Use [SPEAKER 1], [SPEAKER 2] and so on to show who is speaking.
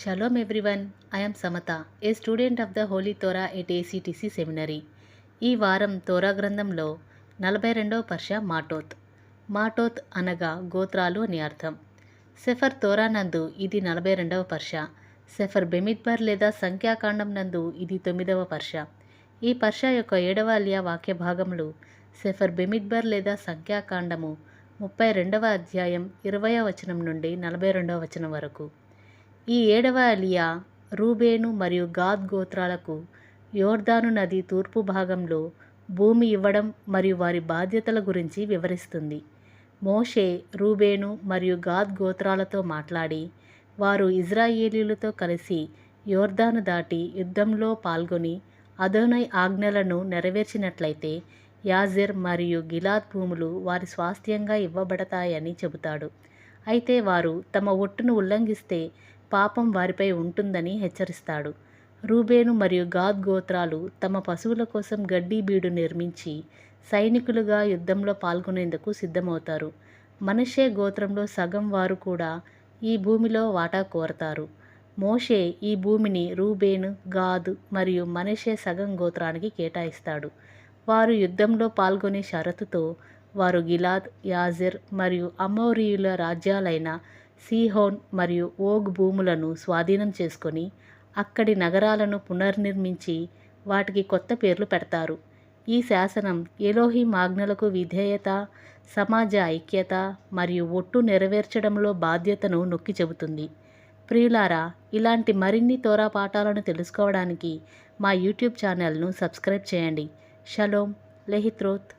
[SPEAKER 1] Shalom everyone I'm Samata a student of the holy Torah at ACTC seminary ఈ వారం తోరా గ్రంథంలో నలభై రెండవ పర్ష మాటోత్. మాటోత్ అనగా గోత్రాలు అని అర్థం. సెఫర్ తోరా నందు ఇది నలభై రెండవ పర్ష. సెఫర్ బెమిద్బర్ లేదా సంఖ్యాకాండం నందు ఇది తొమ్మిదవ పర్ష. ఈ పర్ష యొక్క ఏడవ అలియా వాక్య భాగములు సెఫర్ బెమిద్బర్ లేదా సంఖ్యాకాండము ముప్పై రెండవ అధ్యాయం ఇరవయ వచనం నుండి నలభై రెండవ వచనం వరకు. ఈ ఏడవ అలియా రూబేను మరియు గాద్ గోత్రాలకు యోర్దాను నది తూర్పు భాగంలో భూమి ఇవ్వడం మరియు వారి బాధ్యతల గురించి వివరిస్తుంది. మోషే రూబేను మరియు గాద్ గోత్రాలతో మాట్లాడి వారు ఇజ్రాయేలీలతో కలిసి యోర్దాను దాటి యుద్ధంలో పాల్గొని అదోనై ఆజ్ఞలను నెరవేర్చినట్లయితే యాజెర్ మరియు గిలాద్ భూములు వారి స్వాస్థ్యంగా ఇవ్వబడతాయని చెబుతాడు. అయితే వారు తమ ఒట్టును ఉల్లంఘిస్తే పాపం వారిపై ఉంటుందని హెచ్చరిస్తాడు. రూబేను మరియు గాద్ గోత్రాలు తమ పశువుల కోసం గడ్డి బీడు నిర్మించి సైనికులుగా యుద్ధంలో పాల్గొనేందుకు సిద్ధమవుతారు. మనషే గోత్రంలో సగం వారు కూడా ఈ భూమిలో వాటా కోరతారు. మోషే ఈ భూమిని రూబేను గాదు మరియు మనషే సగం గోత్రానికి కేటాయిస్తాడు. వారు యుద్ధంలో పాల్గొనే షరతుతో వారు గిలాద్ యాజెర్ మరియు అమౌరియుల రాజ్యాలైన సీహోన్ మరియు ఓగ్ భూములను స్వాధీనం చేసుకొని అక్కడి నగరాలను పునర్నిర్మించి వాటికి కొత్త పేర్లు పెడతారు. ఈ శాసనం ఎలోహిం ఆజ్ఞలకు విధేయత సమాజ ఐక్యత మరియు ఒట్టు నెరవేర్చడంలో బాధ్యతను నొక్కి చెబుతుంది. ప్రియులారా ఇలాంటి మరిన్ని తోరా పాఠాలను తెలుసుకోవడానికి మా యూట్యూబ్ ఛానల్ను సబ్స్క్రైబ్ చేయండి. షలోమ్ లెహిత్రోత్